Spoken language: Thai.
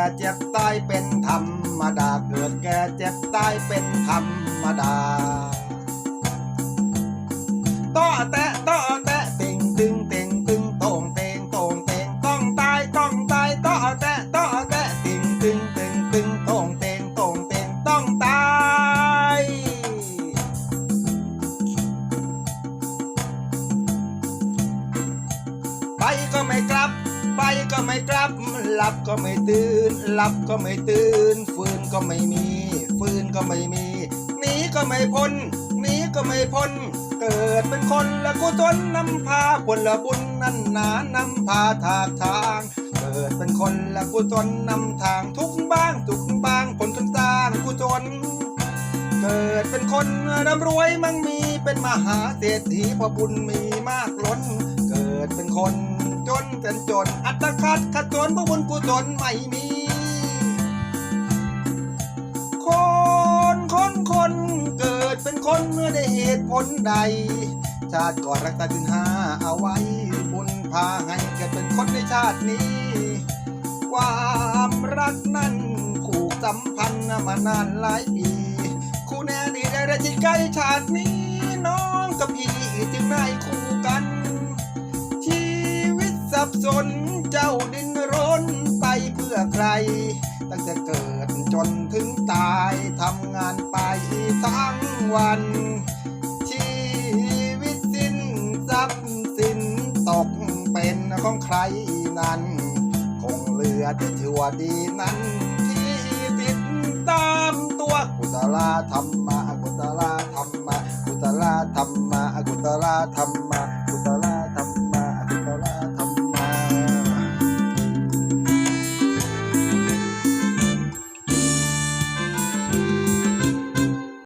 ก่เจ็บตายเป็นธรรมดา เกิดแก่เจ็บตายเป็นธรรมดาต้อแตะต้อแตะติงตึงเต็งตึงโตงเตงโตงเตงต้องตายต้องตายต้อแตะต้อแตะติงตึงเต็งตึงโตงเตงโตงเตงต้องตายไปก็ไม่กลับ ไปก็ไม่กลับ หลับก็ไม่ตื่น หลับก็ไม่ตื่น ฟื้นก็ไม่มี ฟื้นก็ไม่มี หนีก็ไม่พ้น หนีก็ไม่พ้น เกิดเป็นคนละกุศลนำพาผลละบุญนั่นหนานำพาทางทาง เกิดเป็นคนละกุศลนำทางทุกบ้างทุกบ้างผลคนสร้างกุศลเกิดเป็นคนร่ำรวยมั่งมีเป็นมหาเศรษฐีพราะบุญมีมากล้น เกิดเป็นคน จนเป็นจน อัตคัดขัดจนเพราะบุญกุศลไม่มี คนคนคนเกิดเป็นคนเมื่อได้เหตุผลใด ชาติก่อนรักษาถึงห้าเอาไว้บุญพาให้เกิดเป็นคนในชาตินี้ ความรักนั้นผูกสัมพันธ์มานานหลายปีคู่แน่ดีได้ได้จิตใกล้ชาตินี้น้องกับพี่จึงได้คู่กันชีวิต สับสนเจ้าดินรนไปเพื่อใคร ตั้งแต่เกิดจนถึงตายทำงานไปทั้งวัน ชีวิตสิ้นทรัพย์สินตกเป็นของใครนั้น คงเหลือแต่ชั่วดีนั้น ที่ติดตามตัวกุศลธรรมะกุศลธรรมะกุศลธรรมะกุศลธรรมะ